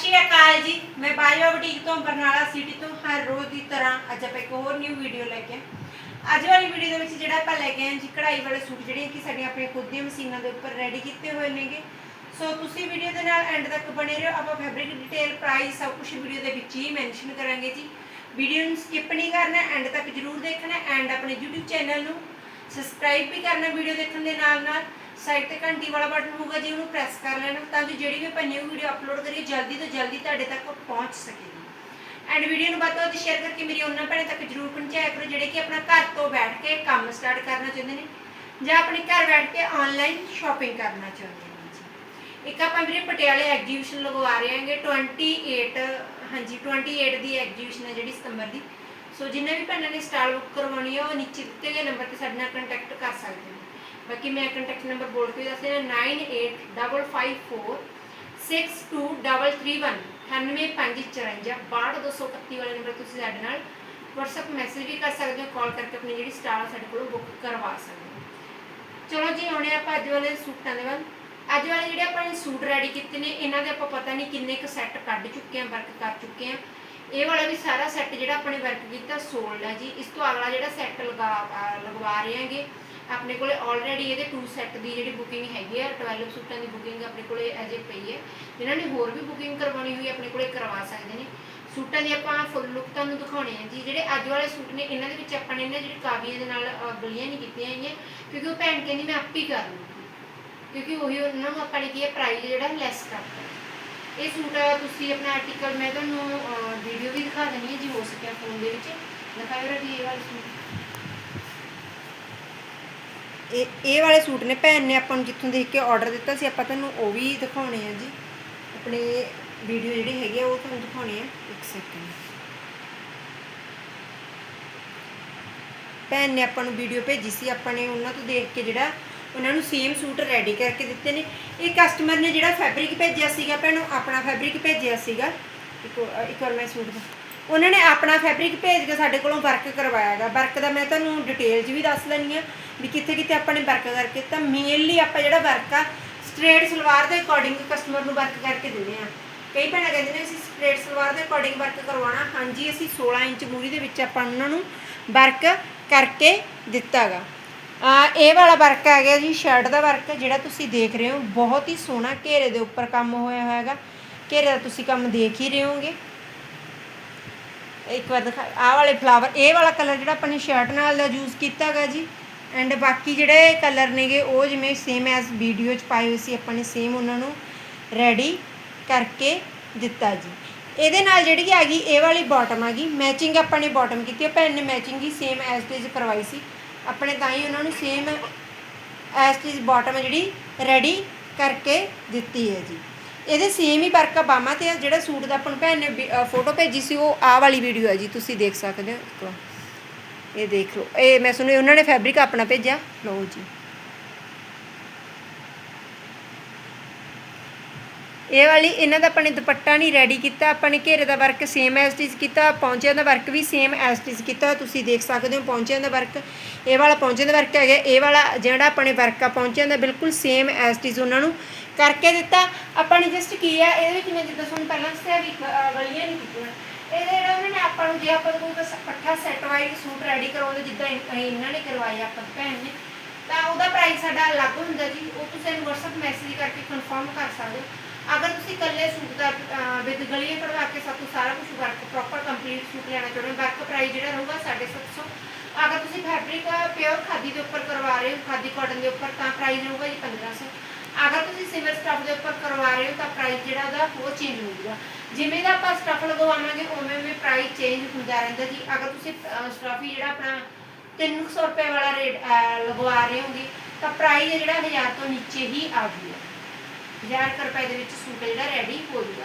ਸ਼੍ਰੀ ਅਕਾਲ ਜੀ। ਮੈਂ bio boutique ਤੋਂ ਬਰਨਾਲਾ ਸਿਟੀ ਤੋਂ ਹਰ ਰੋਜ਼ ਦੀ ਤਰ੍ਹਾਂ ਅੱਜ ਆਪਾਂ ਇੱਕ ਹੋਰ ਨਿਊ ਵੀਡੀਓ ਲੈ ਕੇ ਅੱਜ ਵਾਲੀ ਵੀਡੀਓ ਦੇ ਵਿੱਚ ਜਿਹੜਾ ਆਪਾਂ ਲੈ ਕੇ ਆਏ ਜੀ, ਕਢਾਈ ਵਾਲੇ ਸੂਟ ਜਿਹੜੇ ਕਿ ਸਾਡੀਆਂ ਆਪਣੀਆਂ ਖੁਦ ਦੀਆਂ ਮਸ਼ੀਨਾਂ ਦੇ ਉੱਪਰ ਰੈਡੀ ਕੀਤੇ ਹੋਏ ਨੇਗੇ। ਸੋ ਤੁਸੀਂ ਵੀਡੀਓ ਦੇ ਨਾਲ ਐਂਡ ਤੱਕ ਬਣੇ ਰਹੋ। ਆਪਾਂ ਫੈਬਰਿਕ ਡਿਟੇਲ ਪ੍ਰਾਈਸ ਸਭ ਕੁਝ ਵੀਡੀਓ ਦੇ ਵਿੱਚ ਹੀ ਮੈਂਸ਼ਨ ਕਰਾਂਗੇ ਜੀ। ਵੀਡੀਓ ਨੂੰ ਸਕਿਪ ਨਹੀਂ ਕਰਨਾ ਐਂਡ ਤੱਕ ਜਰੂਰ ਦੇਖਣਾ। ਐਂਡ ਆਪਣੇ YouTube ਚੈਨਲ ਨੂੰ ਸਬਸਕ੍ਰਾਈਬ ਵੀ ਕਰਨਾ ਵੀਡੀਓ ਦੇਖਣ ਦੇ ਨਾਲ ਨਾਲ ਸਾਈਡ ਤੇ ਘੰਟੀ ਵਾਲਾ ਬਟਨ ਹੋਊਗਾ, ਜੀ ਉਹਨੂੰ ਪ੍ਰੈਸ ਕਰ ਲੈਣਾ, ਤਾਂ ਕਿ ਜਿਹੜੀ ਵੀ ਆਪਾਂ ਨਿਊ ਵੀਡੀਓ ਅਪਲੋਡ ਕਰੀਏ, ਜਲਦੀ ਤੋਂ ਜਲਦੀ ਤੁਹਾਡੇ ਤੱਕ ਪਹੁੰਚ ਸਕੇਗੀ ਐਂਡ ਵੀਡੀਓ ਨੂੰ ਵੱਧ ਤੋਂ ਵੱਧ ਸ਼ੇਅਰ ਕਰਕੇ ਮੇਰੀ ਉਹਨਾਂ ਭੈਣਾਂ ਤੱਕ ਜਰੂਰ ਪਹੁੰਚਾਇਆ ਕਰੋ, ਜਿਹੜੇ ਕਿ ਆਪਣਾ ਘਰ ਤੋਂ ਬੈਠ ਕੇ ਕੰਮ ਸਟਾਰਟ ਕਰਨਾ ਚਾਹੁੰਦੇ ਨੇ, ਜਾਂ ਆਪਣੇ ਘਰ ਬੈਠ ਕੇ ਆਨਲਾਈਨ ਸ਼ਾਪਿੰਗ ਕਰਨਾ ਚਾਹੁੰਦੇ ਨੇ ਜੀ। ਇੱਕ ਆਪਾਂ ਵੀਰੇ ਪਟਿਆਲੇ ਐਗਜੀਬਿਸ਼ਨ ਲਗਵਾ ਰਹੇ ਹਾਂਗੇ 28 ਹਾਂਜੀ 28 ਦੀ ਐਗਜੀਬਿਸ਼ਨ ਹੈ ਜਿਹੜੀ ਸਤੰਬਰ ਦੀ। ਸੋ ਜਿੰਨੇ ਵੀ ਭੈਣਾਂ ਨੇ ਸਟਾਲ ਬੁੱਕ ਕਰਵਾਉਣੀ ਹੈ, ਉਹ ਨੀਚੇ ਦਿੱਤੇ ਗਏ ਨੰਬਰ ਤੇ ਸਾਡੇ ਨਾਲ ਕੰਟੈਕਟ ਕਰ ਸਕਦੇ ਹੋ ਬਾਕੀ ਮੈਂ ਕੰਟੈਕਟ ਨੰਬਰ ਬੋਲ ਕੇ ਦੱਸ ਦੇਣਾ 985554 62331 98554 62231 ਵਾਲੇ ਨੰਬਰ ਤੁਸੀਂ ਸਾਡੇ ਨਾਲ WhatsApp ਮੈਸੇਜ ਵੀ ਕਰ ਸਕਦੇ ਹੋ ਕਾਲ ਕਰਕੇ ਆਪਣੀ ਜਿਹੜੀ ਸਟਾਲ ਸਾਡੇ ਕੋਲੋਂ ਬੁੱਕ ਕਰਵਾ ਸਕਦੇ ਹੋ। ਚਲੋ ਜੀ, ਆਉਣੇ ਆਪਾਂ ਅੱਜ ਵਾਲੇ ਸੂਟਾਂ ਦੇ ਵੱਲ। ਅੱਜ ਵਾਲੇ ਜਿਹੜੇ ਆਪਾਂ ਨੇ ਸੂਟ ਰੈਡੀ ਕੀਤੇ ਨੇ, ਇਹਨਾਂ ਦੇ ਆਪਾਂ ਪਤਾ ਨਹੀਂ ਕਿੰਨੇ ਕੁ ਸੈੱਟ ਕੱਢ ਚੁੱਕੇ ਆ ਵਰਕ ਕਰ ਚੁੱਕੇ ਆ ਇਹ ਵਾਲਾ ਵੀ ਸਾਰਾ ਸੈੱਟ ਜਿਹੜਾ ਆਪਾਂ ਨੇ ਵਰਕ ਕੀਤਾ ਸੋਲਡ ਹੈ ਜੀ। ਇਸ ਤੋਂ ਅਗਲਾ ਜਿਹੜਾ ਸੈੱਟ ਲਗਾ ਲਗਵਾ ਰਹੇ ਹਾਂਗੇ ਆਪਣੇ ਕੋਲੇ ਆਲਰੇਡੀ ਇਹਦੇ ਟੂ ਸੈੱਟ ਦੀ ਜਿਹੜੀ ਬੁਕਿੰਗ ਹੈਗੀ ਆ 12 ਸੂਟਾਂ ਦੀ ਬੁਕਿੰਗ ਆਪਣੇ ਕੋਲੇ ਅਜੇ ਪਈ ਹੈ। ਜਿਨ੍ਹਾਂ ਨੇ ਹੋਰ ਵੀ ਬੁਕਿੰਗ ਕਰਵਾਉਣੀ ਹੋਈ, ਆਪਣੇ ਕੋਲੇ ਕਰਵਾ ਸਕਦੇ ਨੇ। ਸੂਟਾਂ ਦੀ ਆਪਾਂ ਫੁੱਲ ਲੁੱਕ ਤੁਹਾਨੂੰ ਦਿਖਾਉਣੇ ਆ ਜੀ। ਜਿਹੜੇ ਅੱਜ ਵਾਲੇ ਸੂਟ ਨੇ, ਇਹਨਾਂ ਦੇ ਵਿੱਚ ਆਪਾਂ ਨੇ ਇਹਨਾਂ ਜਿਹੜੀ ਕਾਵੀਆਂ ਦੇ ਨਾਲ ਗਲੀਆਂ ਨਹੀਂ ਕੀਤੀਆਂ ਹੈਗੀਆਂ ਕਿਉਂਕਿ ਉਹ ਭੈਣ ਕਹਿੰਦੀ ਮੈਂ ਆਪ ਹੀ ਕਰ ਲੂੰਗੀ ਕਿਉਂਕਿ ਉਹੀ ਉਹਨਾਂ ਨੂੰ ਆਪਾਂ ਨੇ ਕੀ ਹੈ ਪ੍ਰਾਈਸ ਜਿਹੜਾ ਲੈਸ ਕਰਤਾ ਇਹ ਸੂਟ ਤੁਸੀਂ ਆਪਣਾ ਆਰਟੀਕਲ ਮੈਂ ਤੁਹਾਨੂੰ ਵੀਡੀਓ ਵੀ ਦਿਖਾ ਦਿੰਦੀ ਹਾਂ ਜੀ, ਹੋ ਸਕਿਆ ਫੋਨ ਦੇ ਵਿੱਚ। ਦਿਖਾਇਓ ਜੀ ਇਹ ਵਾਲਾ ਸੂਟ ਇਹ ਇਹ ਵਾਲੇ ਸੂਟ ਨੇ ਭੈਣ ਨੇ ਆਪਾਂ ਨੂੰ ਜਿੱਥੋਂ ਦੇਖ ਕੇ ਆਰਡਰ ਦਿੱਤਾ ਸੀ ਆਪਾਂ ਤੁਹਾਨੂੰ ਉਹ ਵੀ ਦਿਖਾਉਣੇ ਆ ਜੀ। ਆਪਣੇ ਵੀਡੀਓ ਜਿਹੜੀ ਹੈਗੀ ਆ ਉਹ ਤੁਹਾਨੂੰ ਦਿਖਾਉਣੇ ਆ। ਇੱਕ ਸੈਕਿੰਡ ਭੈਣ ਨੇ ਆਪਾਂ ਨੂੰ ਵੀਡੀਓ ਭੇਜੀ ਸੀ ਆਪਾਂ ਨੇ ਉਹਨਾਂ ਤੋਂ ਦੇਖ ਕੇ ਜਿਹੜਾ ਉਹਨਾਂ ਨੂੰ ਸੇਮ ਸੂਟ ਰੈਡੀ ਕਰਕੇ ਦਿੱਤੇ ਨੇ। ਇਹ ਕਸਟਮਰ ਨੇ ਜਿਹੜਾ ਫੈਬਰਿਕ ਭੇਜਿਆ ਸੀਗਾ ਭੈਣੋ ਆਪਣਾ ਫੈਬਰਿਕ ਭੇਜਿਆ ਸੀਗਾ। ਇੱਕ ਅ, ਇੱਕ ਵਾਰ ਮੈਂ ਸੂਟ ਦਾ ਉਹਨਾਂ ਨੇ ਆਪਣਾ ਫੈਬਰਿਕ ਭੇਜ ਕੇ ਸਾਡੇ ਕੋਲੋਂ ਵਰਕ ਕਰਵਾਇਆਗਾ ਵਰਕ ਦਾ ਮੈਂ ਤੁਹਾਨੂੰ ਡਿਟੇਲ 'ਚ ਵੀ ਦੱਸ ਲੈਣੀ ਆ ਵੀ ਕਿੱਥੇ ਕਿੱਥੇ ਆਪਾਂ ਨੇ ਵਰਕ ਕਰਕੇ ਤਾਂ ਮੇਨਲੀ ਆਪਾਂ ਜਿਹੜਾ ਵਰਕ ਆ ਸਟ੍ਰੇਟ ਸਲਵਾਰ ਦੇ ਅਕੋਰਡਿੰਗ ਕਸਟਮਰ ਨੂੰ ਵਰਕ ਕਰਕੇ ਦਿੰਦੇ ਆ ਕਈ ਭੈਣਾਂ ਕਹਿੰਦੇ ਨੇ, ਅਸੀਂ ਸਟ੍ਰੇਟ ਸਲਵਾਰ ਦੇ ਅਕੋਰਡਿੰਗ ਵਰਕ ਕਰਵਾਉਣਾ। ਹਾਂਜੀ, ਅਸੀਂ 16 ਇੰਚ ਮੂਰੀ ਦੇ ਵਿੱਚ ਆਪਾਂ ਉਹਨਾਂ ਨੂੰ ਵਰਕ ਕਰਕੇ ਦਿੱਤਾਗਾ ਆ, ਇਹ ਵਾਲਾ ਵਰਕ ਆ ਗਿਆ ਜੀ ਸ਼ਰਟ ਦਾ ਵਰਕ ਜਿਹੜਾ ਤੁਸੀਂ ਦੇਖ ਰਹੇ ਹੋ। ਬਹੁਤ ਹੀ ਸੋਹਣਾ ਘੇਰੇ ਦੇ ਉੱਪਰ ਕੰਮ ਹੋਇਆ ਹੋਇਆ ਹੈਗਾ ਘੇਰੇ ਦਾ ਤੁਸੀਂ ਕੰਮ ਦੇਖ ਹੀ ਰਹੇ ਹੋਗੇ ਇੱਕ ਵਾਰ ਦਿਖਾ, ਆਹ ਵਾਲੇ ਫਲਾਵਰ ਇਹ ਵਾਲਾ ਕਲਰ ਜਿਹੜਾ ਆਪਾਂ ਨੇ ਸ਼ਰਟ ਨਾਲ ਦਾ ਯੂਜ਼ ਕੀਤਾ ਹੈਗਾ ਜੀ। ਐਂਡ ਬਾਕੀ ਜਿਹੜੇ ਕਲਰ ਨੇਗੇ, ਉਹ ਜਿਵੇਂ ਸੇਮ ਐਸ ਵੀਡੀਓ 'ਚ ਪਾਏ ਹੋਏ ਸੀ, ਆਪਾਂ ਨੇ ਸੇਮ ਉਹਨਾਂ ਨੂੰ ਰੈਡੀ ਕਰਕੇ ਦਿੱਤਾ ਜੀ। ਇਹਦੇ ਨਾਲ ਜਿਹੜੀ ਆ ਗਈ ਇਹ ਵਾਲੀ ਬਾਟਮ ਆ ਗਈ ਮੈਚਿੰਗ ਆਪਾਂ ਨੇ ਬਾਟਮ ਕੀਤੀ ਉਹ ਭੈਣ ਨੇ ਮੈਚਿੰਗ ਹੀ ਸੇਮ ਐਸ ਟੀਜ਼ ਕਰਵਾਈ ਸੀ। ਆਪਣੇ ਤਾਂ ਹੀ ਉਹਨਾਂ ਨੂੰ same as it is bottom ਜਿਹੜੀ ਰੈਡੀ ਕਰਕੇ ਦਿੱਤੀ ਹੈ ਜੀ। ਇਹਦੇ ਸੇਮ ਹੀ ਵਰਕ ਆ ਬਾਹਾਂ ਤੇ ਆ, ਜਿਹੜਾ ਸੂਟ ਦਾ ਆਪਾਂ ਨੂੰ ਭੈਣ ਨੇ ਫੋਟੋ ਭੇਜੀ ਸੀ, ਉਹ ਆਹ ਵਾਲੀ ਵੀਡੀਓ ਹੈ ਜੀ, ਤੁਸੀਂ ਦੇਖ ਸਕਦੇ ਹੋ। ਇਹ ਦੇਖ ਲਓ। ਇਹ ਮੈਂ ਸੁਣਿਆ, ਉਹਨਾਂ ਨੇ ਫੈਬਰਿਕ ਆਪਣਾ ਭੇਜਿਆ। ਲਓ ਜੀ। ਇਹ ਵਾਲੀ, ਇਹਨਾਂ ਦਾ ਆਪਾਂ ਨੇ ਦੁਪੱਟਾ ਨਹੀਂ ਰੈਡੀ ਕੀਤਾ, ਆਪਾਂ ਨੇ ਘੇਰੇ ਦਾ work same as it is ਕੀਤਾ, ਪੌਂਚਿਆਂ ਦਾ ਵਰਕ ਵੀ ਸੇਮ ਐਸ ਟੀਜ਼ ਕੀਤਾ, ਤੁਸੀਂ ਦੇਖ ਸਕਦੇ ਹੋ ਪੌਂਚਿਆਂ ਦਾ ਵਰਕ ਇਹ ਵਾਲਾ ਪੌਂਚਿਆਂ ਦਾ ਵਰਕ ਹੈਗਾ, ਇਹ ਵਾਲਾ ਜਿਹੜਾ ਆਪਾਂ ਨੇ ਵਰਕ ਆ, ਪੌਂਚਿਆਂ ਦਾ ਬਿਲਕੁਲ ਸੇਮ ਐਸ ਟੀਜ਼ ਉਹਨਾਂ ਨੂੰ ਕਰਕੇ ਦਿੱਤਾ। ਆਪਾਂ ਨੇ ਜਸਟ ਕੀ ਆ, ਇਹਦੇ ਵਿੱਚ ਮੈਂ ਜਿੱਦਾਂ ਤੁਹਾਨੂੰ ਪਹਿਲਾਂ ਦੱਸਿਆ ਵੀ ਗਲੀਆਂ ਨਹੀਂ ਕੀਤੀਆਂ। ਇਹਦੇ ਜਿਹੜਾ ਉਹਨਾਂ ਨੇ ਆਪਾਂ ਨੂੰ ਜੇ ਆਪਾਂ ਕੋਈ ਬਸ ਇਕੱਠਾ ਸੈੱਟ ਵਾਈਜ਼ ਸੂਟ ਰੈਡੀ ਕਰਵਾਉਂਦੇ ਜਿੱਦਾਂ ਇਹਨਾਂ ਨੇ ਕਰਵਾਇਆ ਆਪਾਂ ਭੈਣ ਨੇ, ਤਾਂ ਉਹਦਾ ਪ੍ਰਾਈਸ ਸਾਡਾ ਅਲੱਗ ਹੁੰਦਾ ਜੀ। ਉਹ ਤੁਸੀਂ WhatsApp ਮੈਸੇਜ ਕਰਕੇ ਕਨਫਰਮ ਕਰ ਸਕਦੇ ਹੋ ਅਗਰ ਤੁਸੀਂ ਇਕੱਲੇ ਸੂਟ ਦਾ ਵਿਦ ਗਲੀਆਂ ਕਢਵਾ ਕੇ ਸਭ ਤੋਂ ਸਾਰਾ ਕੁਝ ਵਰਕ ਪ੍ਰੋਪਰ ਕੰਪਲੀਟ ਸੂਟ ਲੈਣਾ ਚਾਹੁੰਦੇ ਵਰਕ ਪ੍ਰਾਈਸ ਜਿਹੜਾ ਰਹੂਗਾ 750 ਅਗਰ ਤੁਸੀਂ ਫੈਬਰਿਕ ਪਿਓਰ ਖਾਦੀ ਦੇ ਉੱਪਰ ਕਰਵਾ ਰਹੇ ਹੋ, ਖਾਦੀ ਕਾਟਨ ਦੇ ਉੱਪਰ, ਤਾਂ ਪ੍ਰਾਈਸ ਰਹੂਗਾ ਜੀ 1500 ਅਗਰ ਤੁਸੀਂ ਸਿਮਰ ਸਟਫ ਦੇ ਉੱਪਰ ਕਰਵਾ ਰਹੇ ਹੋ, ਤਾਂ ਪ੍ਰਾਈਸ ਜਿਹੜਾ ਉਹਦਾ, ਉਹ ਚੇਂਜ ਹੋਊਗਾ। ਜਿਵੇਂ ਦਾ ਆਪਾਂ ਸਟਫ ਲਗਵਾਵਾਂਗੇ, ਉਵੇਂ ਉਵੇਂ ਪ੍ਰਾਈਸ ਚੇਂਜ ਹੁੰਦਾ ਰਹਿੰਦਾ ਜੀ। ਅਗਰ ਤੁਸੀਂ ਸਟਫ ਜਿਹੜਾ ਆਪਣਾ 300 ਰੁਪਏ ਵਾਲਾ ਰੇਟ ਲਗਵਾ ਰਹੇ ਹੋਗੇ, ਤਾਂ ਪ੍ਰਾਈਸ ਜਿਹੜਾ 1000 ਤੋਂ ਨੀਚੇ ਹੀ ਆ ਜੂਗਾ 1000 ਕੁ ਰੁਪਏ ਦੇ ਵਿੱਚ ਸੂਟ ਜਿਹੜਾ ਰੈਡੀ ਹੋ ਜੂਗਾ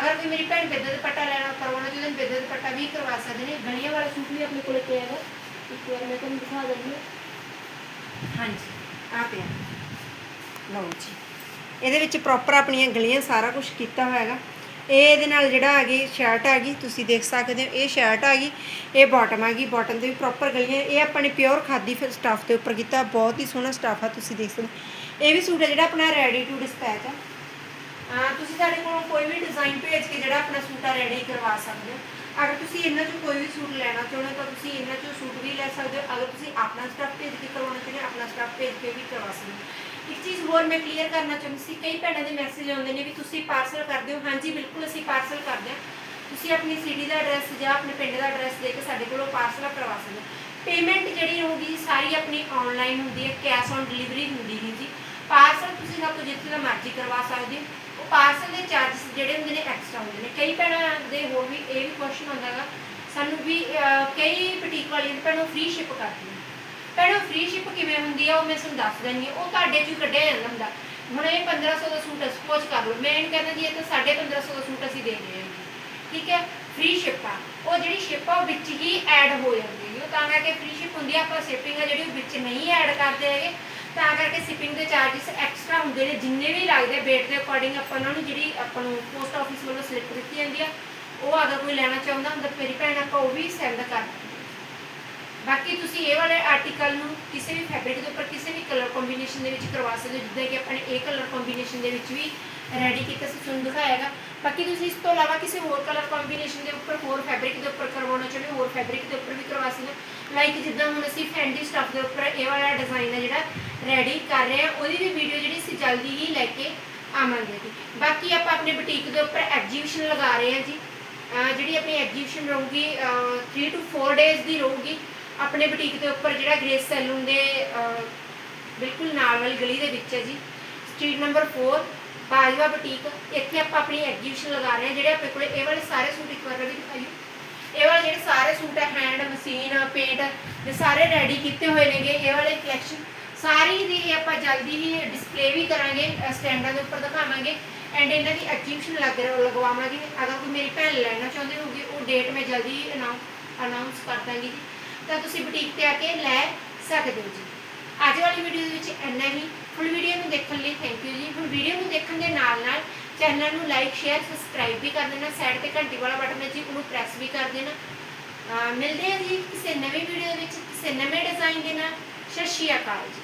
ਅਗਰ ਕੋਈ ਮੇਰੀ ਭੈਣ ਬਿੱਦ ਦੁਪੱਟਾ ਲੈਣਾ ਕਰਵਾਉਣਾ ਚਾਹੁੰਦੇ ਨੇ ਬਿੱਦ ਦੁਪੱਟਾ ਵੀ ਕਰਵਾ ਸਕਦੇ ਨੇ ਗਲੀਆਂ ਵਾਲਾ ਸੂਟ ਵੀ ਆਪਣੇ ਕੋਲ ਪਿਆ ਹੈਗਾ ਇੱਕ ਵਾਰ ਮੈਂ ਤੁਹਾਨੂੰ ਦਿਖਾ ਦਿੰਦੀ ਹਾਂ। ਹਾਂਜੀ ਆ ਪਿਆ। ਲਓ ਜੀ। ਇਹਦੇ ਵਿੱਚ ਪ੍ਰੋਪਰ ਆਪਣੀਆਂ ਗਲੀਆਂ ਸਾਰਾ ਕੁਝ ਕੀਤਾ ਹੋਇਆ ਹੈਗਾ। ਇਹ ਇਹਦੇ ਨਾਲ ਜਿਹੜਾ ਆ ਗਈ ਸ਼ਰਟ ਆ ਗਈ, ਤੁਸੀਂ ਦੇਖ ਸਕਦੇ ਹੋ, ਇਹ ਸ਼ਰਟ ਆ ਗਈ, ਇਹ ਬਾਟਮ ਆ ਗਈ ਬਾਟਮ 'ਤੇ ਵੀ ਪ੍ਰੋਪਰ ਗਲੀਆਂ, ਇਹ ਆਪਾਂ ਨੇ ਪਿਓਰ ਖਾਦੀ ਫਿਰ ਸਟਾਫ ਦੇ ਉੱਪਰ ਕੀਤਾ, ਬਹੁਤ ਹੀ ਸੋਹਣਾ ਸਟਾਫ ਆ, ਤੁਸੀਂ ਦੇਖ ਸਕਦੇ ਹੋ। ਇਹ ਵੀ ਸੂਟ ਹੈ ਜਿਹੜਾ ਆਪਣਾ ਰੈਡੀ ਟੂ ਡਿਸਪੈਚ ਆ। ਤੁਸੀਂ ਸਾਡੇ ਕੋਲੋਂ ਕੋਈ ਵੀ ਡਿਜ਼ਾਈਨ ਭੇਜ ਕੇ ਜਿਹੜਾ ਆਪਣਾ ਸੂਟ ਆ ਰੈਡੀ ਕਰਵਾ ਸਕਦੇ ਹੋ। ਅਗਰ ਤੁਸੀਂ ਇਹਨਾਂ ਚੋਂ ਕੋਈ ਵੀ ਸੂਟ ਲੈਣਾ ਚਾਹੁੰਦੇ ਹੋ, ਤਾਂ ਤੁਸੀਂ ਇਹਨਾਂ ਚੋਂ ਸੂਟ ਵੀ ਲੈ ਸਕਦੇ ਹੋ। ਅਗਰ ਤੁਸੀਂ ਆਪਣਾ ਸਟੱਫ ਭੇਜ ਕੇ ਕਰਵਾਉਣਾ ਚਾਹੁੰਦੇ ਹੋ, ਆਪਣਾ ਸਟੱਫ ਭੇਜ ਕੇ ਵੀ ਕਰਵਾ ਸਕਦੇ ਹੋ। ਇੱਕ ਚੀਜ਼ ਹੋਰ ਮੈਂ ਕਲੀਅਰ ਕਰਨਾ ਚਾਹੁੰਦੀ ਸੀ, ਕਈ ਭੈਣਾਂ ਦੇ ਮੈਸੇਜ ਆਉਂਦੇ ਨੇ ਵੀ ਤੁਸੀਂ ਪਾਰਸਲ ਕਰਦੇ ਹੋ ਹਾਂਜੀ, ਬਿਲਕੁਲ ਅਸੀਂ ਪਾਰਸਲ ਕਰਦੇ ਹਾਂ। ਤੁਸੀਂ ਆਪਣੀ ਸਿਟੀ ਦਾ ਐਡਰੈਸ ਜਾਂ ਆਪਣੇ ਪਿੰਡ ਦਾ ਐਡਰੈਸ ਦੇ ਕੇ ਸਾਡੇ ਕੋਲੋਂ ਪਾਰਸਲ ਕਰਵਾ ਸਕਦੇ ਹੋ। ਪੇਮੈਂਟ ਜਿਹੜੀ ਹੋਊਗੀ ਜੀ ਸਾਰੀ ਆਪਣੀ ਆਨਲਾਈਨ ਹੁੰਦੀ ਹੈ ਕੈਸ਼ ਔਨ ਡਿਲੀਵਰੀ ਹੁੰਦੀ ਨਹੀਂ ਜੀ। ਪਾਰਸਲ ਤੁਸੀਂ ਨਾ ਤੋਂ ਜਿੱਥੇ ਦਾ ਮਰਜ਼ੀ ਕਰਵਾ ਸਕਦੇ ਹੋ। ਉਹ ਪਾਰਸਲ ਦੇ ਚਾਰजेस ਜਿਹੜੇ ਹੁੰਦੇ ਨੇ ਐਕਸਟਰਾ ਹੁੰਦੇ ਨੇ। ਕਈ ਭੈਣਾਂ ਦੇ ਹੋਰ ਵੀ ਇਹ ਵੀ ਕੁਐਸਚਨ ਹੁੰਦਾ ਹੈਗਾ, ਸਾਨੂੰ ਵੀ ਕਈ ਬੁਟੀਕ ਵਾਲੀਆਂ ਭੈਣਾਂ ਫ੍ਰੀ ਸ਼ਿਪ ਕਰਦੀਆਂ ਭੈਣੋ ਫ੍ਰੀ ਸ਼ਿਪ ਕਿਵੇਂ ਹੁੰਦੀ ਆ, ਉਹ ਮੈਂ ਤੁਹਾਨੂੰ ਦੱਸ ਦਿੰਦੀ ਹਾਂ। ਉਹ ਤੁਹਾਡੇ ਚੋਂ ਹੀ ਕੱਢਿਆ ਜਾਂਦਾ ਹੁੰਦਾ। ਹੁਣ ਇਹ 1500 ਦਾ ਸੂਟ ਸਪੋਜ਼ ਕਰ ਲਓ। ਮੈਂ ਇਹਨੂੰ ਕਹਿੰਦਾ ਜੀ ਇਹ ਤਾਂ 1550 ਦਾ ਸੂਟ ਅਸੀਂ ਦੇ ਰਹੇ ਹਾਂ ਠੀਕ ਹੈ? ਫ੍ਰੀ ਸ਼ਿਪ ਆ। ਉਹ ਜਿਹੜੀ ਸ਼ਿਪ ਆ, ਉਹ ਵਿੱਚ ਹੀ ਐਡ ਹੋ ਜਾਂਦੀ ਹੈ। ਉਹ ਤਾਂ ਕਰਕੇ ਫ੍ਰੀ ਸ਼ਿਪ ਹੁੰਦੀ ਆ, ਆਪਾਂ ਸ਼ਿਪਿੰਗ ਆ ਜਿਹੜੀ, ਉਹ ਵਿੱਚ ਨਹੀਂ ਐਡ ਕਰਦੇ ਹੈਗੇ। ਤਾਂ ਕਰਕੇ ਸ਼ਿਪਿੰਗ ਦੇ ਚਾਰजेस ਐਕਸਟਰਾ ਹੁੰਦੇ ਨੇ, ਜਿੰਨੇ ਵੀ ਲੱਗਦੇ ਵੇਟ ਦੇ ਅਕੋਰਡਿੰਗ ਆਪਾਂ ਉਹਨਾਂ ਨੂੰ ਜਿਹੜੀ ਆਪਾਂ ਨੂੰ ਪੋਸਟ ਆਫਿਸ ਵੱਲੋਂ ਸਲਿੱਪ ਦਿੱਤੀ ਜਾਂਦੀ ਆ। ਉਹ ਅਗਰ ਕੋਈ ਲੈਣਾ ਚਾਹੁੰਦਾ ਹੁੰਦਾ, ਮੇਰੀ ਭੈਣ ਆਪਾਂ ਉਹ ਵੀ ਸੈਂਡ ਕਰ ਦਿੰਦੇ ਬਾਕੀ ਤੁਸੀਂ ਇਹ ਵਾਲੇ ਆਰਟੀਕਲ ਨੂੰ ਕਿਸੇ ਵੀ ਫੈਬਰਿਕ ਦੇ ਉੱਪਰ ਕਿਸੇ ਵੀ ਕਲਰ ਕੰਬੀਨੇਸ਼ਨ ਦੇ ਵਿੱਚ ਕਰਵਾ ਸਕਦੇ ਹੋ, ਜਿੱਦਾਂ ਕਿ ਆਪਾਂ ਨੇ ਇਹ ਕਲਰ ਕੰਬੀਨੇਸ਼ਨ ਦੇ ਵਿੱਚ ਵੀ ਰੈਡੀ ਕੀਤਾ ਸੀ, ਤੁਹਾਨੂੰ ਦਿਖਾਇਆਗਾ ਬਾਕੀ ਤੁਸੀਂ ਇਸ ਤੋਂ ਇਲਾਵਾ ਕਿਸੇ ਹੋਰ ਕਲਰ ਕੰਬੀਨੇਸ਼ਨ ਦੇ ਉੱਪਰ ਹੋਰ ਫੈਬਰਿਕ ਦੇ ਉੱਪਰ ਕਰਵਾਉਣਾ ਚਾਹੁੰਦੇ ਹੋਰ ਫੈਬਰਿਕ ਦੇ ਉੱਪਰ ਵੀ ਕਰਵਾ ਸਕਦੇ ਹੋ। ਲਾਈਕ ਜਿੱਦਾਂ ਹੁਣ ਅਸੀਂ ਫੈਂਡੀ ਸਟੱਫ ਦੇ ਉੱਪਰ ਇਹ ਵਾਲਾ ਡਿਜ਼ਾਈਨ ਹੈ ਜਿਹੜਾ ਰੈਡੀ ਕਰ ਰਹੇ ਹਾਂ ਉਹਦੀ ਵੀ ਵੀਡੀਓ ਜਿਹੜੀ ਅਸੀਂ ਜਲਦੀ ਹੀ ਲੈ ਕੇ ਆਵਾਂਗੇ ਜੀ। ਬਾਕੀ ਆਪਾਂ ਆਪਣੇ ਬੁਟੀਕ ਦੇ ਉੱਪਰ ਐਗਜੀਬਿਸ਼ਨ ਲਗਾ ਰਹੇ ਹਾਂ ਜੀ। ਜਿਹੜੀ ਆਪਣੀ ਐਗਜੀਬਿਸ਼ਨ ਰਹੂਗੀ 3 ਟੂ 4 ਡੇਜ਼ ਦੀ ਰਹੂਗੀ। ਆਪਣੇ ਬੁਟੀਕ ਦੇ ਉੱਪਰ ਜਿਹੜਾ ਗ੍ਰੇਸ ਸੈਲੂਨ ਦੇ ਬਿਲਕੁਲ ਨਾਲ ਵਾਲੀ ਗਲੀ ਦੇ ਵਿੱਚ ਹੈ ਜੀ। Street number 4 Bajwa boutique. ਇੱਥੇ ਆਪਾਂ ਆਪਣੀ ਐਗਜੀਬਿਸ਼ਨ ਲਗਾ ਰਹੇ ਹਾਂ, ਜਿਹੜੇ ਆਪਣੇ ਕੋਲੇ ਇਹ ਵਾਲੇ ਸਾਰੇ ਸੂਟ ਇੱਕ ਵਾਰ ਵੀ ਦਿਖਾਈਓ ਇਹ ਵਾਲੇ ਜਿਹੜੇ ਸਾਰੇ ਸੂਟ ਹੈ ਹੈਂਡ ਮਸ਼ੀਨ ਪੇਂਟ ਦੇ ਸਾਰੇ ਰੈਡੀ ਕੀਤੇ ਹੋਏ ਨੇਗੇ। ਇਹ ਵਾਲੇ ਕਲੈਕਸ਼ਨ ਸਾਰੀ ਦੀ ਆਪਾਂ ਜਲਦੀ ਹੀ ਡਿਸਪਲੇ ਵੀ ਕਰਾਂਗੇ ਸਟੈਂਡਾਂ ਦੇ ਉੱਪਰ ਦਿਖਾਵਾਂਗੇ। ਐਂਡ ਇਹਨਾਂ ਦੀ ਐਗਜੀਬਿਸ਼ਨ ਲੱਗ, ਲਗਵਾਵਾਂਗੇ। ਅਗਰ ਕੋਈ ਮੇਰੀ ਭੈਣ ਲੈਣਾ ਚਾਹੁੰਦੇ ਹੋਗੇ ਉਹ ਡੇਟ ਮੈਂ ਜਲਦੀ ਅਨਾਉਂਸ ਕਰ ਦਾਂਗੀ ਜੀ। ਤਾਂ ਤੁਸੀਂ ਬੁਟੀਕ ਤੇ ਆ ਕੇ ਲੈ ਸਕਦੇ ਹੋ ਜੀ। ਅੱਜ ਵਾਲੀ ਵੀਡੀਓ ਦੇ ਵਿੱਚ ਇੰਨਾ ਹੀ। ਫੁੱਲ ਵੀਡੀਓ ਨੂੰ ਦੇਖਣ ਲਈ ਥੈਂਕ ਯੂ ਜੀ। ਹੁਣ ਵੀਡੀਓ ਨੂੰ ਦੇਖਣ ਦੇ ਨਾਲ ਨਾਲ ਚੈਨਲ ਨੂੰ ਲਾਈਕ ਸ਼ੇਅਰ ਸਬਸਕ੍ਰਾਈਬ ਵੀ ਕਰ ਦੇਣਾ। ਸਾਈਡ ਤੇ ਘੰਟੀ ਵਾਲਾ ਬਟਨ ਹੈ ਜੀ, ਉਹਨੂੰ ਪ੍ਰੈਸ ਵੀ ਕਰ ਦੇਣਾ। ਮਿਲਦੇ ਹਾਂ ਜੀ ਕਿਸੇ ਨਵੀਂ ਵੀਡੀਓ ਦੇ ਵਿੱਚ, ਕਿਸੇ ਨਵੇਂ ਡਿਜ਼ਾਈਨ ਦੇ ਨਾਲ। ਸਤਿ ਸ਼੍ਰੀ ਅਕਾਲ ਜੀ।